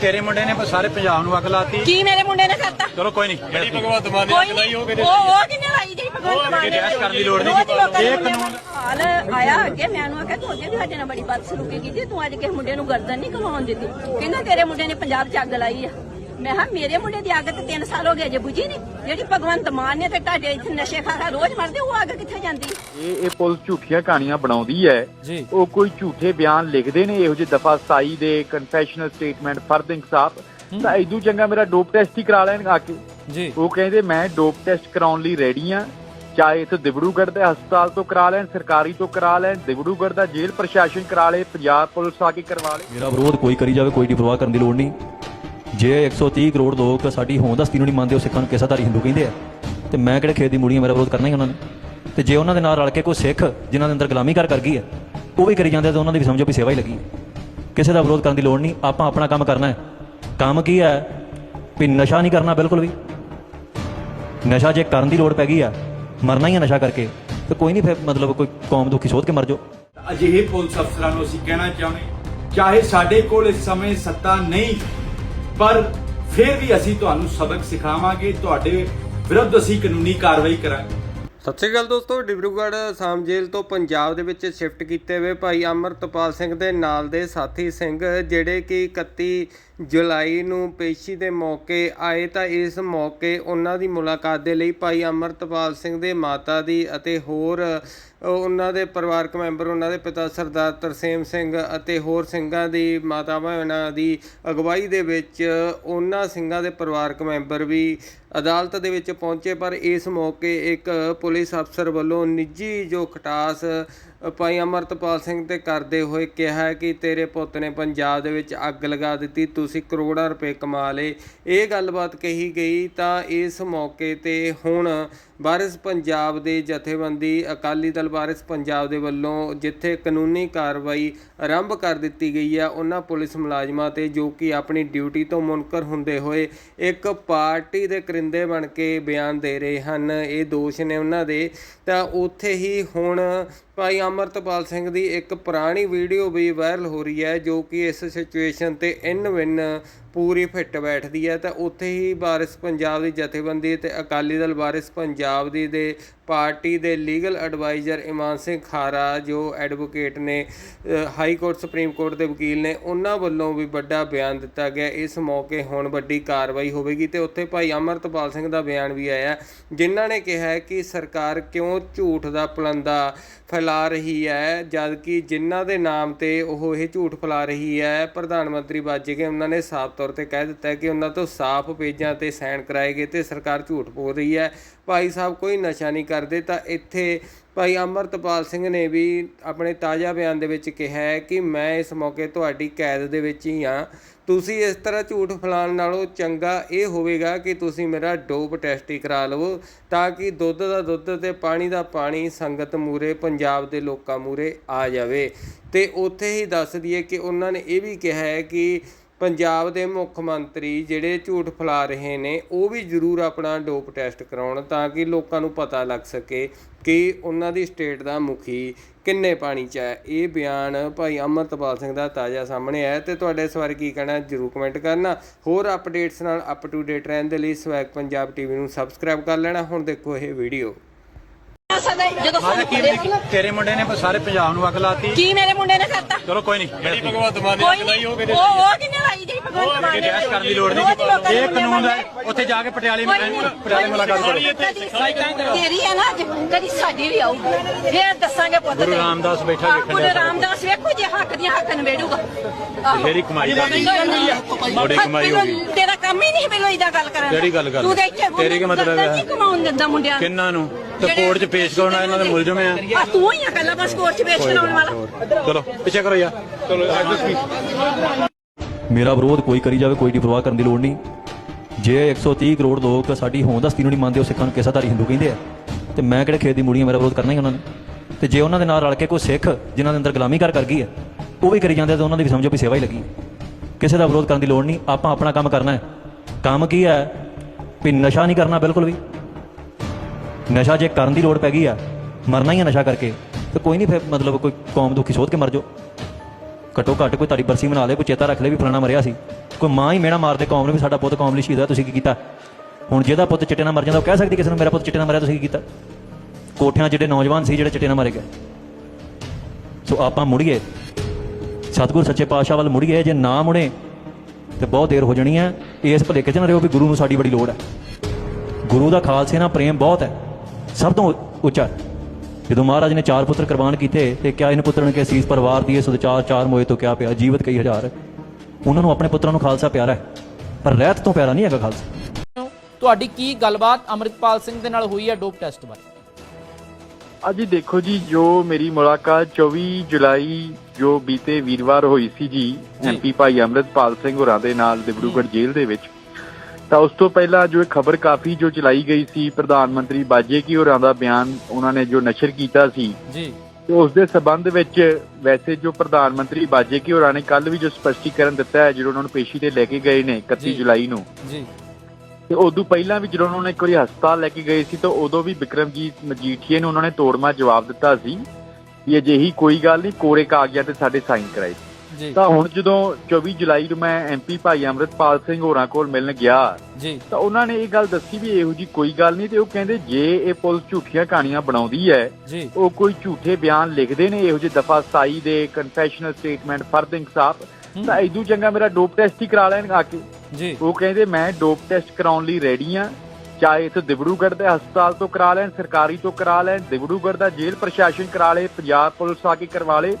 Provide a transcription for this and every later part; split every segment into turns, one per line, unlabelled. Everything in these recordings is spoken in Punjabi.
ਤੇਰੇ ਮੁੰਡੇ ਨੇ ਸਾਰੇ ਪੰਜਾਬ ਨੂੰ ਅੱਗ ਲਾਤੀ।
ਕੀ ਮੇਰੇ ਮੁੰਡੇ ਨੇ ਕਰਤਾ?
ਚਲੋ ਕੋਈ ਨਹੀਂ।
ਜਿਹੜੀ ਭਗਵੰਤ ਮਾਨ ਨੇ ਅੱਗ ਲਾਈ ਉਹ
ਉਹ
ਕਿਹਦੇ
ਉਹ ਕਿੰਨੇ ਲਾਈ ਜੀ ਭਗਵੰਤ ਮਾਨ ਨੇ?
ਬਹਿਸ ਕਰਨ ਦੀ ਲੋੜ ਨਹੀਂ।
ਰੋਜ਼ ਲੋਕਾਂ ਦੇ
ਇਹ ਕਾਨੂੰਨ-
ਹਾਲ ਆਇਆ ਅੱਗੇ ਮੈਨੂੰ ਆਖਿਆ ਤੂੰ ਅੱਗੇ ਵੀ ਸਾਡੇ ਨਾਲ ਬੜੀ ਬਦਸਲੂਕੀ ਕੀਤੀ ਤੂੰ ਅੱਜ ਕਿਸੇ ਮੁੰਡੇ ਨੂੰ ਗਰਦਨ ਨਹੀਂ ਕਮਾਉਣ ਦਿੱਤੀ। ਕਹਿੰਦਾ ਤੇਰੇ ਮੁੰਡੇ ਨੇ ਪੰਜਾਬ 'ਚ ਅੱਗ ਲਾਈ ਆ। ਮੈਂ ਕਿਹਾ ਮੇਰੇ ਮੁੰਡੇ ਦੀ ਅੱਗ ਤੇ 3 ਸਾਲ ਹੋ ਗਏ ਜੇ ਬੁਝੀ ਨਹੀਂ। ਜਿਹੜੀ ਭਗਵੰਤ ਮਾਨ ਨੇ ਤੇ ਤੁਹਾਡੇ ਇੱਥੇ ਨਸ਼ੇ ਖਾ ਖਾ ਰੋਜ਼ ਮਰਦੇ ਉਹ ਅੱਗ ਕਿੱਥੇ ਜਾਂਦੀ?
ਇਹ ਇਹ ਪੁਲਿਸ ਝੂਠੀਆਂ ਕਹਾਣੀਆਂ ਬਣਾਉਂਦੀ ਹੈ।
ਜੀ।
ਉਹ ਕੋਈ ਝੂਠੇ ਬਿਆਨ ਲਿਖਦੇ ਨੇ ਇਹੋ ਜਿਹੇ ਦਫਾ 27 ਦੇ ਕਨਫੈਸ਼ਨਲ ਸਟੇਟਮੈਂਟ ਫਰਦ ਇਨਸਾਫ ਤਾਂ ਇਦੋਂ ਚੰਗਾ ਮੇਰਾ ਡੋਪ ਟੈਸਟ ਹੀ ਕਰਾ ਲੈਣ ਆ ਕੇ।
ਜੀ।
ਉਹ ਕਹਿੰਦੇ ਮੈਂ ਡੋਪ ਟੈਸਟ ਕਰਾਉਣ ਲਈ ਰੈਡੀ ਆ ਚਾਹੇ ਇੱਥੇ ਦਿਬੜੂਗੜ੍ਹ ਦੇ ਹਸਪਤਾਲ ਤੋਂ ਕਰਾ ਲੈਣ ਸਰਕਾਰੀ ਤੋਂ ਕਰਾ ਲੈਣ ਦਿਬੜੂਗੜ੍ਹ ਦਾ ਜੇਲ੍ਹ ਪ੍ਰਸ਼ਾਸਨ ਕਰਾ ਲੇ ਪੰਜਾਬ ਪੁਲਿਸ ਆ ਕੇ ਕਰਵਾ ਲੇ।
ਮੇਰਾ ਵਿਰੋਧ ਕੋਈ ਕਰੀ ਜਾਵੇ ਕੋਈ ਦੀ ਪਰਵਾਹ ਕਰਨ ਦੀ ਲੋੜ ਨਹੀਂ। ਜੇ 130 ਕਰੋੜ ਲੋਕ ਸਾਡੀ ਹੋਂਦ ਹਸਤੀ ਨੂੰ ਨਹੀਂ ਮੰਨਦੇ, ਉਹ ਸਿੱਖਾਂ ਨੂੰ ਕਿਸਾਧਾਰੀ ਹਿੰਦੂ ਕਹਿੰਦੇ ਆ? ਤੇ ਮੈਂ ਕਿਹੜੇ ਖੇਤ ਦੀ ਮੂੜੀਆਂ ਮੇਰਾ ਵਿਰੋਧ ਕਰਨਾ ਹੀ ਉਹਨਾਂ ਨੇ। ਤੇ ਜੇ ਉਹਨਾਂ ਦੇ ਨਾਲ ਰਲ ਕੇ ਕੋਈ ਸਿੱਖ, ਜਿਨ੍ਹਾਂ ਦੇ ਅੰਦਰ ਗੁਲਾਮੀ ਕਰ ਕਰ ਗਈ ਹੈ, ਉਹ ਵੀ ਕਰੀ ਜਾਂਦੇ ਤਾਂ ਉਹਨਾਂ ਦੀ ਵੀ ਸਮਝੋ ਵੀ ਸੇਵਾ ਹੀ ਲੱਗੀ ਕਿਸੇ ਦਾ ਵਿਰੋਧ ਕਰਨ ਦੀ ਲੋੜ ਨਹੀਂ, ਆਪਾਂ ਆਪਣਾ ਕੰਮ ਕਰਨਾ ਹੈ। ਕੰਮ ਕੀ ਹੈ? ਵੀ ਨਸ਼ਾ ਨਹੀਂ ਕਰਨਾ, ਬਿਲਕੁਲ ਵੀ। ਨਸ਼ਾ ਜੇ ਕਰਨ ਦੀ ਲੋੜ ਪੈ ਗਈ ਆ, ਮਰਨਾ ਹੀ ਆ ਨਸ਼ਾ ਕਰਕੇ, ਤੇ ਕੋਈ ਨਹੀਂ ਫਿਰ ਮਤਲਬ ਕੋਈ ਕੌਮ ਦੁਖੀ ਸੋਧ ਕੇ ਮਰ ਜਾਓ।
ਅਜਿਹੇ ਪੁਲਿਸ ਅਫਸਰਾਂ ਨੂੰ ਅਸੀਂ ਕਹਿਣਾ ਚਾਹੁੰਦੇ ਚਾਹੇ ਸਾਡੇ ਕੋਲ ਇਸ ਸਮੇਂ ਸੱਤਾ ਨਹੀਂ ਪਰ ਫਿਰ ਵੀ ਅਸੀਂ ਤੁਹਾਨੂੰ ਸਬਕ ਸਿਖਾਵਾਂਗੇ, ਤੁਹਾਡੇ ਵਿਰੁੱਧ ਅਸੀਂ ਕਾਨੂੰਨੀ ਕਾਰਵਾਈ ਕਰਾਂਗੇ।
ਸਤਿ ਸ਼੍ਰੀ ਅਕਾਲ ਦੋਸਤੋ, ਡਿਬਰੂਗੜ੍ਹ ਆਸਾਮ ਜੇਲ੍ਹ ਤੋਂ ਪੰਜਾਬ ਦੇ ਵਿੱਚ ਸ਼ਿਫਟ ਕੀਤੇ ਹੋਏ ਭਾਈ ਅਮਰਤਪਾਲ ਸਿੰਘ ਦੇ ਨਾਲ ਦੇ ਸਾਥੀ ਸਿੰਘ, ਜਿਹੜੇ ਕਿ 31 ਜੁਲਾਈ ਨੂੰ ਪੇਸ਼ੀ ਦੇ ਮੌਕੇ ਆਏ ਤਾਂ ਇਸ ਮੌਕੇ ਉਹਨਾਂ ਦੀ ਮੁਲਾਕਾਤ ਦੇ ਲਈ ਭਾਈ ਅਮਰਤਪਾਲ ਸਿੰਘ ਦੇ ਮਾਤਾ ਦੀ ਅਤੇ ਹੋਰ ਉਹਨਾਂ ਦੇ ਪਰਿਵਾਰਕ ਮੈਂਬਰ, ਉਹਨਾਂ ਦੇ ਪਿਤਾ ਸਰਦਾਰ ਤਰਸੇਮ ਸਿੰਘ ਅਤੇ ਹੋਰ ਸਿੰਘਾਂ ਦੀ ਮਾਤਾ ਭੈਣਾਂ ਦੀ ਅਗਵਾਈ ਦੇ ਵਿੱਚ ਉਹਨਾਂ ਸਿੰਘਾਂ ਦੇ ਪਰਿਵਾਰਕ ਮੈਂਬਰ ਵੀ ਅਦਾਲਤ ਦੇ ਵਿੱਚ ਪਹੁੰਚੇ। ਪਰ ਇਸ ਮੌਕੇ ਇੱਕ ਪੁਲਿਸ ਅਫਸਰ ਵੱਲੋਂ ਨਿੱਜੀ ਜੋ ਖਟਾਸ ਭਾਈ ਅਮਰਤਪਾਲ ਸਿੰਘ ਤੇ ਕਰਦੇ ਹੋਏ ਕਿਹਾ ਕਿ ਤੇਰੇ ਪੁੱਤ ਨੇ ਪੰਜਾਬ ਦੇ ਵਿੱਚ ਅੱਗ ਲਗਾ ਦਿੱਤੀ, ਤੁਸੀਂ ਕਰੋੜਾਂ ਰੁਪਏ ਕਮਾ ਲਏ। ਇਹ ਗੱਲਬਾਤ ਕਹੀ ਗਈ ਤਾਂ ਇਸ ਮੌਕੇ ਤੇ ਹੁਣ ਵਾਰਿਸ ਪੰਜਾਬ ਦੇ ਜਥੇਬੰਦੀ ਅਕਾਲੀ ਦਲ ਵਾਰਿਸ ਪੰਜਾਬ ਦੇ ਵੱਲੋਂ ਜਿੱਥੇ ਕਾਨੂੰਨੀ ਕਾਰਵਾਈ ਆਰੰਭ ਕਰ ਦਿੱਤੀ ਗਈ ਹੈ, ਉਹਨਾਂ ਪੁਲਿਸ ਮੁਲਾਜ਼ਮਾਂ ਤੇ ਜੋ ਕਿ ਆਪਣੀ ਡਿਊਟੀ ਤੋਂ ਮੁਨਕਰ ਹੁੰਦੇ ਹੋਏ ਇੱਕ ਪਾਰਟੀ ਦੇ ਕਰਿੰਦੇ ਬਣ ਕੇ ਬਿਆਨ ਦੇ ਰਹੇ ਹਨ। ਇਹ ਦੋਸ਼ ਨੇ ਉਹਨਾਂ ਦੇ। ਤਾਂ ਉੱਥੇ ਹੀ ਹੁਣ ਭਾਈ ਅਮਰਤਪਾਲ ਸਿੰਘ ਦੀ ਇੱਕ ਪੁਰਾਣੀ ਵੀਡੀਓ ਵੀ ਵਾਇਰਲ ਹੋ ਰਹੀ ਹੈ ਜੋ ਕਿ ਇਸ ਸਿਚੁਏਸ਼ਨ ਤੇ ਇਨ ਵਿਨ ਪੂਰੀ ਫਿੱਟ ਬੈਠਦੀ ਹੈ ਤਾਂ ਉੱਥੇ ਹੀ ਵਾਰਿਸ ਪੰਜਾਬ ਦੀ ਜਥੇਬੰਦੀ ਤੇ ਅਕਾਲੀ ਦਲ ਵਾਰਿਸ ਪੰਜਾਬ ਦੀ ਦੇ ਪਾਰਟੀ ਦੇ ਲੀਗਲ ਐਡਵਾਈਜ਼ਰ ਇਮਾਨ ਸਿੰਘ ਖਾਰਾ, ਜੋ ਐਡਵੋਕੇਟ ਨੇ ਹਾਈ ਕੋਰਟ, ਸੁਪਰੀਮ ਕੋਰਟ ਦੇ ਵਕੀਲ ਨੇ, ਉਹਨਾਂ ਵੱਲੋਂ ਵੀ ਵੱਡਾ ਬਿਆਨ ਦਿੱਤਾ ਗਿਆ। ਇਸ ਮੌਕੇ ਹੁਣ ਵੱਡੀ ਕਾਰਵਾਈ ਹੋਵੇਗੀ ਤੇ ਉੱਥੇ ਭਾਈ ਅਮਰਤਪਾਲ ਸਿੰਘ ਦਾ ਬਿਆਨ ਵੀ ਆਇਆ, ਜਿਨ੍ਹਾਂ ਨੇ ਕਿਹਾ ਕਿ ਸਰਕਾਰ ਕਿਉਂ ਝੂਠ ਦਾ ਪਲੰਦਾ ਫੈਲਾ ਰਹੀ ਹੈ ਜਦ ਕਿ ਜਿਨ੍ਹਾਂ ਦੇ ਨਾਮ ਤੇ ਉਹ ਇਹ ਝੂਠ ਫੈਲਾ ਰਹੀ ਹੈ, ਪ੍ਰਧਾਨ ਮੰਤਰੀ ਬਾਜੇ ਕੇ ਉਹਨਾਂ ਨੇ ਸਾਫ਼ ਤੌਰ ਤੇ ਕਹਿ ਦਿੱਤਾ ਕਿ ਉਹਨਾਂ ਤੋਂ ਸਾਫ਼ ਪੇਜਾਂ ਤੇ ਸਾਈਨ ਕਰਾਏ ਗਏ ਤੇ ਸਰਕਾਰ ਝੂਠ ਬੋਲ ਰਹੀ ਹੈ। ਭਾਈ ਸਾਹਿਬ, ਕੋਈ ਨਸ਼ਾ ਨਹੀਂ ਕਰਦੇ, ਤਾਂ ਇੱਥੇ ਭਾਈ ਅਮਰਤਪਾਲ ਸਿੰਘ ਨੇ ਵੀ ਆਪਣੇ ਤਾਜ਼ਾ ਬਿਆਨ ਦੇ ਵਿੱਚ ਕਿਹਾ ਹੈ ਕਿ ਮੈਂ ਇਸ ਮੌਕੇ ਤੁਹਾਡੀ ਕੈਦ ਦੇ ਵਿੱਚ ਹੀ ਹਾਂ। ਤੁਸੀਂ ਇਸ ਤਰ੍ਹਾਂ ਝੂਠ ਫਲਾਣ ਨਾਲੋਂ ਚੰਗਾ ਇਹ ਹੋਵੇਗਾ ਕਿ ਤੁਸੀਂ ਮੇਰਾ ਡੋਪ ਟੈਸਟ ਹੀ ਕਰਾ ਲਵੋ, ਤਾਂ ਕਿ ਦੁੱਧ ਦਾ ਦੁੱਧ ਤੇ ਪਾਣੀ ਦਾ ਪਾਣੀ ਸੰਗਤ ਮੂਰੇ ਪੰਜਾਬ ਦੇ ਲੋਕਾਂ ਮੂਰੇ ਆ ਜਾਵੇ। ਤੇ ਉੱਥੇ ਹੀ ਦੱਸ ਦਈਏ ਕਿ ਉਹਨਾਂ ਨੇ ਇਹ ਵੀ ਕਿਹਾ ਹੈ ਕਿ ਪੰਜਾਬ ਦੇ ਮੁੱਖ ਮੰਤਰੀ ਜਿਹੜੇ ਝੂਠ ਫੈਲਾ ਰਹੇ ਨੇ ਉਹ ਵੀ ਜ਼ਰੂਰ ਆਪਣਾ ਡੋਪ ਟੈਸਟ ਕਰਾਉਣ ਤਾਂ ਕਿ ਲੋਕਾਂ ਨੂੰ ਪਤਾ ਲੱਗ ਸਕੇ ਕਿ ਉਹਨਾਂ ਦੀ ਸਟੇਟ ਦਾ ਮੁਖੀ ਕਿੰਨੇ ਪਾਣੀ 'ਚ ਹੈ। ਇਹ ਬਿਆਨ ਭਾਈ ਅਮਰਤਪਾਲ ਸਿੰਘ ਦਾ ਤਾਜ਼ਾ ਸਾਹਮਣੇ ਆਇਆ ਤੇ ਤੁਹਾਡੇ ਇਸ ਬਾਰੇ ਕੀ ਕਹਿਣਾ ਜ਼ਰੂਰ ਕਮੈਂਟ ਕਰਨਾ। ਹੋਰ ਅਪਡੇਟਸ ਨਾਲ ਅਪ ਟੂ ਡੇਟ ਰਹਿਣ ਦੇ ਲਈ ਸਵੈਗ ਪੰਜਾਬ ਟੀਵੀ ਨੂੰ ਸਬਸਕ੍ਰਾਈਬ ਕਰ ਲੈਣਾ। ਹੁਣ ਦੇਖੋ ਇਹ ਵੀਡੀਓ।
ਜਦੋਂ
ਮਾਰਾ ਕੀ ਤੇਰੇ ਮੁੰਡੇ ਨੇ ਸਾਰੇ ਪੰਜਾਬ ਨੂੰ ਅੱਗ ਲਾਤੀ।
ਕੀ ਮੇਰੇ ਮੁੰਡੇ ਨੇ ਕਰਤਾ?
ਚਲੋ ਕੋਈ ਨਹੀਂ
ਜਿਹੜੀ ਭਗਵੰਤ ਮਾਨ ਨੇ
ਕੋਈ
ਅੱਗ ਲਾਈ ਉਹ ਕਿਹਦੇ
ਉਹ ਉਹ ਕਿੰਨੇ
ਕਰਨ ਦੀ ਲੋੜ ਨਹੀਂ ਇਹ ਕਾਨੂੰਨ ਹੈ
ਦਾ-
ਉੱਥੇ ਜਾ ਕੇ ਪਟਿਆਲੇ
ਕੋਈ ਨਹੀਂ,
ਪਟਿਆਲੇ ਮੁਲਾਕਾਤ ਕਰੋ
ਕਦੀ ਤੇਰੀ ਹੈ ਨਾ ਅੱਜ ਕਦੀ ਸਾਡੀ ਵੀ ਆਊ ਫੇਰ ਦੱਸਾਂਗੇ ਪੁੱਤ
ਗੁਰੂ
ਤੇਰੇ।
ਰਾਮਦਾਸ ਬੈਠਾ
ਆਹ,
ਵੇਖਣ
ਗੁਰੂ
ਡਿਆ ਸਾਰਾ
ਰਾਮਦਾਸ ਵੇਖੋ ਜੇ ਹੱਕ ਦੀਆਂ ਹੱਕ ਨਵੇੜੂਗਾ ਆਹੋ।
ਬਥੇਰੀ ਕਮਾਈ ਹੋ ਗਈ। ਬੜੀ ਕਮਾਈ ਹੋ ਗਈ।
ਤੇਰਾ ਕੰਮ ਹੀ ਨਹੀਂ ਮੈਨੂੰ ਇਦਾਂ ਗੱਲ ਕਰਨ ਦਾ।
ਕਿਹੜੀ ਗੱਲ ਕਰ
ਤੂੰ ਤੇ ਇੱਥੇ
ਤੇਰੀ ਕੀ ਮਤਲਬ ਹੈ?
ਨਹੀਂ ਕਮਾਉਣ ਦਿੰਦਾ ਮੁੰਡਿਆਂ ਨੂੰ।
ਕਿੰਨਾਂ ਨੂੰ ਤੇ
ਜਿਹੜੇ-
ਕੋਰਟ 'ਚ ਪੇਸ਼ ਕਰਾਉਣਾ ਇਹਨਾਂ ਦੇ ਮੁਲਜ਼ਮ ਆ
ਆ ਤੂੰ ਹੀ ਆ ਪਹਿਲਾਂ ਬਸ ਕੋਰਟ 'ਚ ਪੇਸ਼ ਕਰਾਉਣ ਵਾਲਾ
ਚਲੋ ਪਿੱਛੇ ਕਰੋ ਯਾਰ ਚਲੋ
ਮੇਰਾ ਵਿਰੋਧ ਕੋਈ ਕਰੀ ਜਾਵੇ, ਕੋਈ ਦੀ ਪਰਵਾਹ ਕਰਨ ਦੀ ਲੋੜ ਨਹੀਂ। ਜੇ 130 ਕਰੋੜ ਲੋਕ ਸਾਡੀ ਹੋਂਦ ਹਸਤੀ ਨੂੰ ਨਹੀਂ ਮੰਨਦੇ, ਉਹ ਸਿੱਖਾਂ ਨੂੰ ਕਿਸਾਧਾਰੀ ਹਿੰਦੂ ਕਹਿੰਦੇ ਆ। ਤੇ ਮੈਂ ਕਿਹੜੇ ਖੇਤ ਦੀ ਮੂੜੀਆਂ ਮੇਰਾ ਵਿਰੋਧ ਕਰਨਾ ਹੀ ਉਹਨਾਂ ਨੇ। ਤੇ ਜੇ ਉਹਨਾਂ ਦੇ ਨਾਲ ਰਲ ਕੇ ਕੋਈ ਸਿੱਖ ਜਿਨ੍ਹਾਂ ਦੇ ਅੰਦਰ ਗੁਲਾਮੀ ਕਰ ਕਰ ਗਈ ਹੈ, ਉਹ ਵੀ ਕਰੀ ਜਾਂਦੇ ਤਾਂ ਉਹਨਾਂ ਦੀ ਵੀ ਸਮਝੋ ਵੀ ਸੇਵਾ ਹੀ ਲੱਗੀ। ਕਿਸੇ ਦਾ ਵਿਰੋਧ ਕਰਨ ਦੀ ਲੋੜ ਨਹੀਂ, ਆਪਾਂ ਆਪਣਾ ਕੰਮ ਕਰਨਾ ਹੈ। ਕੰਮ ਕੀ ਹੈ? ਵੀ ਨਸ਼ਾ ਨਹੀਂ ਕਰਨਾ ਬਿਲਕੁਲ ਵੀ। ਨਸ਼ਾ ਜੇ ਕਰਨ ਦੀ ਲੋੜ ਪੈ ਗਈ ਆ, ਮਰਨਾ ਹੀ ਆ ਨਸ਼ਾ ਕਰਕੇ, ਤੇ ਕੋਈ ਨਹੀਂ ਫਿਰ ਮਤਲਬ ਕੋਈ ਕੌਮ ਦੁਖੀ ਸੋਧ ਕੇ ਮਰ ਜਾਓ। ਘੱਟੋ ਘੱਟ ਕੋਈ ਤੁਹਾਡੀ ਬਰਸੀ ਮਨਾ ਲੇ ਕੋਈ ਚੇਤਾ ਰੱਖ ਲੈ ਵੀ ਫਲਾਣਾ ਮਰਿਆ ਸੀ। ਕੋਈ ਮਾਂ ਹੀ ਮੇਣਾ ਮਾਰਦੇ ਕੌਮ ਨੂੰ ਵੀ ਸਾਡਾ ਪੁੱਤ ਕੌਮ ਲਈ ਸ਼ਹੀਦ ਹੋਇਆ ਤੁਸੀਂ ਕੀ ਕੀਤਾ? ਹੁਣ ਜਿਹਦਾ ਪੁੱਤ ਚਿੱਟੇ ਨਾਲ ਮਰ ਜਾਂਦਾ, ਉਹ ਕਹਿ ਸਕਦੀ ਕਿਸੇ ਨੂੰ ਮੇਰਾ ਪੁੱਤ ਚਿੱਟੇ ਨਾਲ ਮਰਿਆ, ਤੁਸੀਂ ਕੀ ਕੀਤਾ? ਕੋਠਿਆਂ 'ਚ ਜਿਹੜੇ ਨੌਜਵਾਨ ਸੀ ਜਿਹੜੇ ਚਿੱਟੇ ਨਾਲ ਮਾਰੇ ਗਏ। ਸੋ ਆਪਾਂ ਮੁੜੀਏ। ਸਤਿਗੁਰ ਸੱਚੇ ਪਾਤਸ਼ਾਹ ਵੱਲ ਮੁੜੀਏ, ਜੇ ਨਾ ਮੁੜੇ, ਤੇ ਬਹੁਤ ਦੇਰ ਹੋ ਜਾਣੀ ਹੈ। ਇਸ ਭਲੇ 'ਚ ਨਾ ਰਹੋ ਵੀ ਗੁਰੂ ਨੂੰ ਸਾਡੀ ਬੜੀ ਲੋੜ ਹੈ। ਗੁਰੂ ਦਾ ਖਾਲਸੇ ਨਾਲ ਪ੍ਰੇਮ ਬਹੁਤ ਹੈ। ਸਭ ਤੋਂ ਉੱਚਾ ਜਦੋਂ ਮਹਾਰਾਜ ਨੇ ਚਾਰ ਪੁੱਤਰ ਕੁਰਬਾਨ ਕੀਤੇ ਤੇ ਕਿਆ ਇਹਨ ਪੁੱਤਰਨ ਕੇ ਅਸੀਸ ਪਰਿਵਾਰ ਦੀਏ ਸੁਧ ਚਾਰ ਚਾਰ ਮੋਏ ਤੋਂ ਕਿਆ ਪਿਆ? ਜੀਵਤ ਕਈ ਹਜ਼ਾਰ। ਉਹਨਾਂ ਨੂੰ ਆਪਣੇ ਪੁੱਤਰਾਂ ਨੂੰ ਖਾਲਸਾ ਪਿਆਰਾ ਹੈ। ਪਰ ਰਹਿਤ ਤੋਂ ਪਿਆਰਾ ਨਹੀਂ ਹੈਗਾ ਖਾਲਸਾ।
ਤੁਹਾਡੀ ਕੀ ਗੱਲਬਾਤ ਅੰਮ੍ਰਿਤਪਾਲ ਸਿੰਘ ਦੇ ਨਾਲ ਹੋਈ ਹੈ ਡੋਪ ਟੈਸਟ ਬਾਰੇ?
ਅਜੀ ਦੇਖੋ ਜੀ ਜੋ ਮੇਰੀ ਮੁਲਾਕਾਤ 24 ਜੁਲਾਈ ਜੋ ਬੀਤੇ ਵੀਰਵਾਰ ਹੋਈ ਸੀ ਜੀ ਐਮਪੀ ਭਾਈ ਅੰਮ੍ਰਿਤਪਾਲ ਸਿੰਘ ਹੋਰਾਂ ਦੇ ਨਾਲ ਦਿਬੜੂਗੜ੍ਹ ਜੇਲ੍ਹ ਦੇ ਵਿੱਚ। ਤਾਂ ਉਸ ਤੋਂ ਪਹਿਲਾਂ ਜੋ ਇਹ ਖਬਰ ਕਾਫੀ ਜੋ ਚਲਾਈ ਗਈ ਸੀ ਪ੍ਰਧਾਨ ਮੰਤਰੀ ਬਾਜੇ ਕੀ ਹੋਰਾਂ ਦਾ ਬਿਆਨ ਉਹਨਾਂ ਨੇ ਜੋ ਨਸ਼ਰ ਕੀਤਾ ਸੀ
ਜੀ।
ਤੇ ਉਸ ਦੇ ਸਬੰਧ ਵਿੱਚ ਵੈਸੇ ਜੋ ਪ੍ਰਧਾਨ ਮੰਤਰੀ ਬਾਜੇ ਕੀ ਹੋਰਾਂ ਨੇ ਕੱਲ ਵੀ ਜੋ ਸਪਸ਼ਟੀਕਰਨ ਦਿੱਤਾ ਹੈ ਜਦੋਂ ਉਹਨਾਂ ਨੂੰ ਪੇਸ਼ੀ ਤੇ ਲੈ ਕੇ ਗਏ ਨੇ 31
ਜੀ।
ਜੁਲਾਈ ਨੂੰ।
ਜੀ।
ਤੇ ਉਦੋਂ ਪਹਿਲਾਂ ਵੀ ਜਦੋਂ ਉਹਨਾਂ ਨੇ ਇੱਕ ਵਾਰੀ ਹਸਪਤਾਲ ਲੈ ਕੇ ਗਏ ਸੀ ਤਾਂ ਉਦੋਂ ਵੀ ਵਿਕਰਮਜੀਤ ਮਜੀਠੀਏ ਨੂੰ ਉਹਨਾਂ ਨੇ ਤੋੜਮਾ ਜਵਾਬ ਦਿੱਤਾ ਸੀ ਕਿ ਅਜਿਹੀ ਕੋਈ ਗੱਲ ਨਹੀਂ ਕੋਰੇ ਕਾਗਜ਼ਾਂ ਤੇ ਸਾਡੇ ਸਾਈਨ ਕਰਾਏ। ਤਾਂ ਹੁਣ ਜਦੋਂ 24 ਜੁਲਾਈ ਨੂੰ ਮੈਂ ਐਮਪੀ ਭਾਈ ਅੰਮ੍ਰਿਤਪਾਲ ਸਿੰਘ ਹੋਰਾਂ ਕੋਲ ਮਿਲਣ ਗਿਆ
ਜੀ।
ਤਾਂ ਉਹਨਾਂ ਨੇ ਇਹ ਗੱਲ ਦੱਸੀ ਵੀ ਇਹੋ ਜੀ ਕੋਈ ਗੱਲ ਨਹੀਂ ਤੇ ਉਹ ਕਹਿੰਦੇ ਜੇ ਇਹ ਪੁਲਿਸ ਝੂਠੀਆਂ ਕਹਾਣੀਆਂ ਬਣਾਉਂਦੀ ਹੈ ਉਹ ਕੋਈ ਝੂਠੇ ਬਿਆਨ ਲਿਖਦੇ ਨੇ ਇਹੋ ਜਿਹੇ ਦਫਾ 27 ਦੇ ਕਨਫੈਸ਼ਨਲ ਸਟੇਟਮੈਂਟ ਫਰਦ ਇਨਸਾਫ ਤਾਂ ਇਦੋਂ ਚੰਗਾ ਮੇਰਾ ਡੋਪ ਟੈਸਟ ਹੀ ਕਰਾ ਲੈਣ ਆ ਕੇ।
ਜੀ।
ਉਹ ਕਹਿੰਦੇ ਮੈਂ ਡੋਪ ਟੈਸਟ ਕਰਾਉਣ ਲਈ ਰੈਡੀ ਆ ਚਾਹੇ ਇੱਥੇ ਦਿਬੜੂਗੜ੍ਹ ਦੇ ਹਸਪਤਾਲ ਤੋਂ ਕਰਾ ਲੈਣ ਸਰਕਾਰੀ ਤੋਂ ਕਰਾ ਲੈਣ ਦਿਬੜੂਗੜ੍ਹ ਦਾ ਜੇਲ੍ਹ ਪ੍ਰਸ਼ਾਸਨ ਕਰਾ ਲੇ ਪੰਜਾਬ ਪੁਲਿਸ ਆ ਕੇ ਕਰਵਾ ਲੇ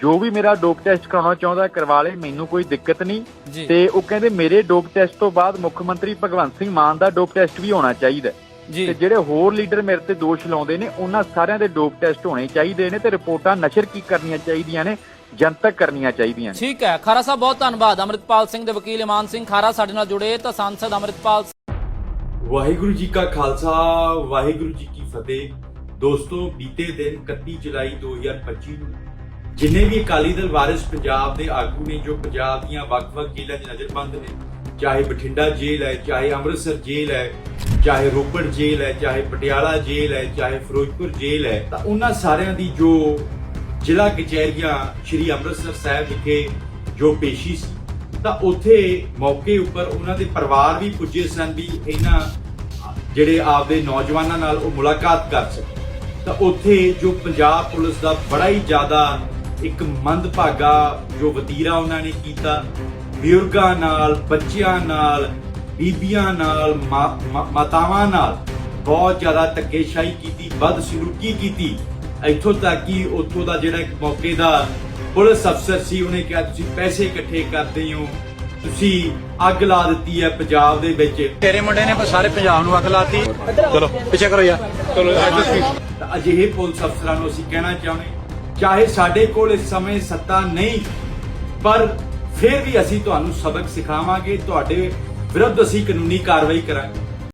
ਜੋ ਵੀ ਮੇਰਾ ਡੋਪ ਟੈਸਟ ਕਰਾਉਣਾ ਚਾਹੁੰਦਾ ਕਰਵਾ ਲੇ ਮੈਨੂੰ ਕੋਈ ਦਿੱਕਤ ਨਹੀਂ। ਤੇ ਉਹ ਕਹਿੰਦੇ ਮੇਰੇ ਡੋਪ ਟੈਸਟ ਤੋਂ ਬਾਅਦ ਮੁੱਖ ਮੰਤਰੀ ਭਗਵੰਤ ਸਿੰਘ ਮਾਨ ਦਾ ਡੋਪ ਟੈਸਟ ਵੀ ਹੋਣਾ ਚਾਹੀਦਾ ਤੇ ਜਿਹੜੇ ਹੋਰ ਲੀਡਰ ਮੇਰੇ ਤੇ ਦੋਸ਼ ਲਾਉਂਦੇ ਨੇ ਉਹਨਾਂ ਸਾਰਿਆਂ ਦੇ ਡੋਪ ਟੈਸਟ ਹੋਣੇ ਚਾਹੀਦੇ ਨੇ ਤੇ ਰਿਪੋਰਟਾਂ ਨਸ਼ਰ ਕੀ ਕਰਨੀਆਂ ਚਾਹੀਦੀਆਂ ਨੇ ਜਨਤਕ ਕਰਨੀਆਂ ਚਾਹੀਦੀਆਂ ਨੇ।
ਠੀਕ ਹੈ। ਖਾਰਾ ਸਾਹਿਬ ਬਹੁਤ ਧੰਨਵਾਦ। ਅੰਮ੍ਰਿਤਪਾਲ ਸਿੰਘ ਦੇ ਵਕੀਲ ਇਮਾਨ ਸਿੰਘ ਖਾਰਾ ਸਾਡੇ ਨਾਲ ਜੁੜੇ। ਤਾਂ ਸੰਸਦ ਅੰਮ੍ਰਿਤਪਾਲ
ਵਾਹਿਗੁਰੂ ਜੀ ਕਾ ਖਾਲਸਾ, ਵਾਹਿਗੁਰੂ ਜੀ ਕੀ ਫਤਿਹ। ਦੋਸਤੋ, ਬੀਤੇ ਦਿਨ 31 ਜੁਲਾਈ 2025 ਨੂੰ ਜਿੰਨੇ ਵੀ ਅਕਾਲੀ ਦਲ ਵਾਰਿਸ ਪੰਜਾਬ ਦੇ ਆਗੂ ਨੇ, ਜੋ ਪੰਜਾਬ ਦੀਆਂ ਵੱਖ-ਵੱਖ ਜੇਲ੍ਹਾਂ 'ਚ ਨਜ਼ਰਬੰਦ ਨੇ, ਚਾਹੇ ਬਠਿੰਡਾ ਜੇਲ੍ਹ ਹੈ, ਚਾਹੇ ਅੰਮ੍ਰਿਤਸਰ ਜੇਲ੍ਹ ਹੈ, ਚਾਹੇ ਰੋਪੜ ਜੇਲ੍ਹ ਹੈ, ਚਾਹੇ ਪਟਿਆਲਾ ਜੇਲ੍ਹ ਹੈ, ਚਾਹੇ ਫਿਰੋਜ਼ਪੁਰ ਜੇਲ੍ਹ ਹੈ, ਤਾਂ ਉਹਨਾਂ ਸਾਰਿਆਂ ਦੀ ਜੋ ਜ਼ਿਲ੍ਹਾ ਕਚਹਿਰੀਆਂ ਸ਼੍ਰੀ ਅੰਮ੍ਰਿਤਸਰ ਸਾਹਿਬ ਵਿਖੇ ਜੋ ਪੇਸ਼ੀ ਸੀ ਤਾਂ ਉੱਥੇ ਮੌਕੇ ਉੱਪਰ ਉਹਨਾਂ ਦੇ ਪਰਿਵਾਰ ਵੀ ਪੁੱਜੇ ਸਨ ਵੀ ਇਹਨਾਂ ਜਿਹੜੇ ਆਪਦੇ ਨੌਜਵਾਨਾਂ ਨਾਲ ਉਹ ਮੁਲਾਕਾਤ ਕਰ ਸਕਣ। ਤਾਂ ਉੱਥੇ ਜੋ ਪੰਜਾਬ ਪੁਲਿਸ ਦਾ ਬੜਾ ਹੀ ਜ਼ਿਆਦਾ ਇੱਕ ਮੰਦਭਾਗਾ ਜੋ ਵਤੀਰਾ ਉਹਨਾਂ ਨੇ ਕੀਤਾ, ਬਜ਼ੁਰਗਾਂ ਨਾਲ, ਬੱਚਿਆਂ ਨਾਲ, ਬੀਬੀਆਂ ਨਾਲ, ਮਾ- ਮਾਤਾਵਾਂ ਨਾਲ ਬਹੁਤ ਜ਼ਿਆਦਾ ਧੱਕੇਸ਼ਾਹੀ ਕੀਤੀ, ਬਦਸਲੂਕੀ ਕੀਤੀ। ਇੱਥੋਂ ਤੱਕ ਕਿ ਉੱਥੋਂ ਦਾ ਜਿਹੜਾ ਇੱਕ ਮੌਕੇ ਦਾ ਪੁਲਿਸ ਅਫਸਰ ਸੀ ਉਹਨੇ ਕਿਹਾ ਤੁਸੀਂ ਪੈਸੇ ਇਕੱਠੇ ਕਰਦੇ ਹੋ। ਤੁਸੀਂ ਅੱਗ ਲਾ ਦਿੱਤੀ ਹੈ ਪੰਜਾਬ ਦੇ ਵਿੱਚ।
ਤੇਰੇ ਮੁੰਡੇ ਨੇ ਸਾਰੇ ਪੰਜਾਬ ਨੂੰ ਅੱਗ ਲਾਤੀ। ਚਲੋ ਪਿੱਛੇ ਕਰੋ ਯਾਰ। ਚਲੋ
ਤਾਂ ਅਜਿਹੇ ਪੁਲਿਸ ਅਫਸਰਾਂ ਨੂੰ ਅਸੀਂ ਕਹਿਣਾ ਚਾਹੁੰਦੇ ਚਾਹੇ ਸਾਡੇ ਕੋਲ ਇਸ ਸਮੇਂ ਸੱਤਾ ਨਹੀਂ ਪਰ ਫਿਰ ਵੀ ਅਸੀਂ ਤੁਹਾਨੂੰ ਸਬਕ ਸਿਖਾਵਾਂਗੇ ਤੁਹਾਡੇ ਵਿਰੁੱਧ ਅਸੀਂ ਕਾਨੂੰਨੀ ਕਾਰਵਾਈ ਕਰਾਂਗੇ।